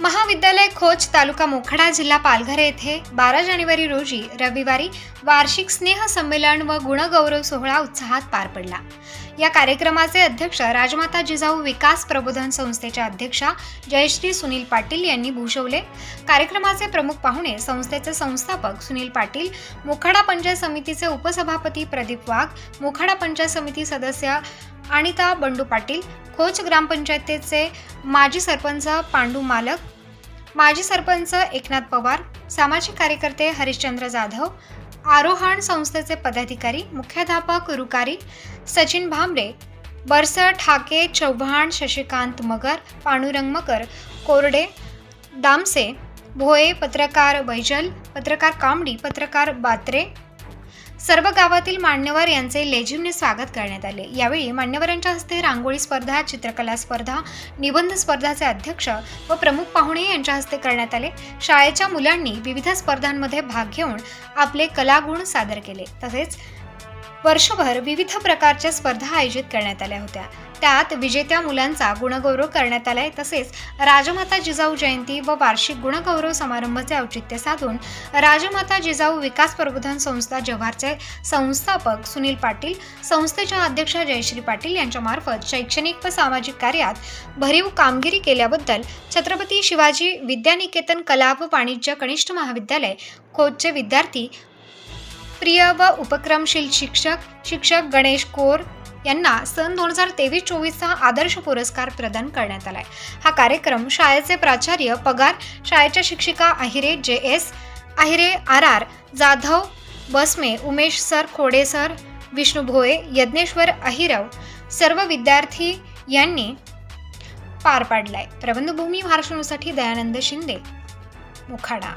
महाविद्यालय खोच तालुका मोखाडा जिल्हा पालघर येथे बारा जानेवारी रोजी रविवारी वार्षिक स्नेह संमेलन व गुणगौरव सोहळा उत्साहात पार पडला. या कार्यक्रमाचे अध्यक्ष राजमाता जिजाऊ विकास प्रबोधन संस्थेच्या अध्यक्षा जयश्री सुनील पाटील यांनी भूषवले. कार्यक्रमाचे प्रमुख पाहुणे संस्थेचे संस्थापक सुनील पाटील मोखाडा पंचायत समितीचे उपसभापती प्रदीप वाघ मोखाडा पंचायत समिती सदस्य अनिता बंडू पाटील खोच ग्रामपंचायतीचे माजी सरपंच पांडू मालक माजी सरपंच एकनाथ पवार सामाजिक कार्यकर्ते हरिश्चंद्र जाधव आरोहण संस्थेचे पदाधिकारी मुख्याध्यापक रुकारी सचिन भांबरे बरसर ठाके चव्हाण शशिकांत मगर पांडुरंग मकर कोरडे दामसे भोये पत्रकार बैजल पत्रकार कामडी पत्रकार बात्रे सर्व गावातील मान्यवर यांचे लेझिमने स्वागत करण्यात आले. यावेळी मान्यवरांच्या हस्ते रांगोळी स्पर्धा चित्रकला स्पर्धा निबंध स्पर्धाचे अध्यक्ष व प्रमुख पाहुणे यांच्या हस्ते करण्यात आले. शाळेच्या मुलांनी विविध स्पर्धांमध्ये भाग घेऊन आपले कलागुण सादर केले. तसेच वर्षभर विविध प्रकारच्या स्पर्धा आयोजित करण्यात आल्या होत्या. त्यात विजेत्या मुलांचा गुणगौरव करण्यात आलाय तसेच राजमाता जिजाऊ जयंती व वार्षिक गुणगौरव समारंभाचे औचित्य साधून राजमाता जिजाऊ विकास प्रबोधन संस्था जव्हारचे संस्थापक सुनील पाटील संस्थेच्या अध्यक्षा जयश्री पाटील यांच्यामार्फत शैक्षणिक व सामाजिक कार्यात भरीव कामगिरी केल्याबद्दल छत्रपती शिवाजी विद्यानिकेतन कला व वाणिज्य कनिष्ठ महाविद्यालय खोदचे विद्यार्थी प्रिय व उपक्रमशील शिक्षक शिक्षक गणेश कोर यांना सन दोन हजार तेवीस चोवीसचा आदर्श पुरस्कार प्रदान करण्यात आलाय. हा कार्यक्रम शाळेचे प्राचार्य पगार शाळेच्या शिक्षिका Ahire J S Ahire R R Jadhav Basme Umesh sir Khode sir Vishnu Bhoye Yadnyeshwar Ahirav सर्व विद्यार्थी यांनी पार पाडलाय. प्रबंधभूमी महाराष्ट्रसाठी दयानंद शिंदे मुखाडा.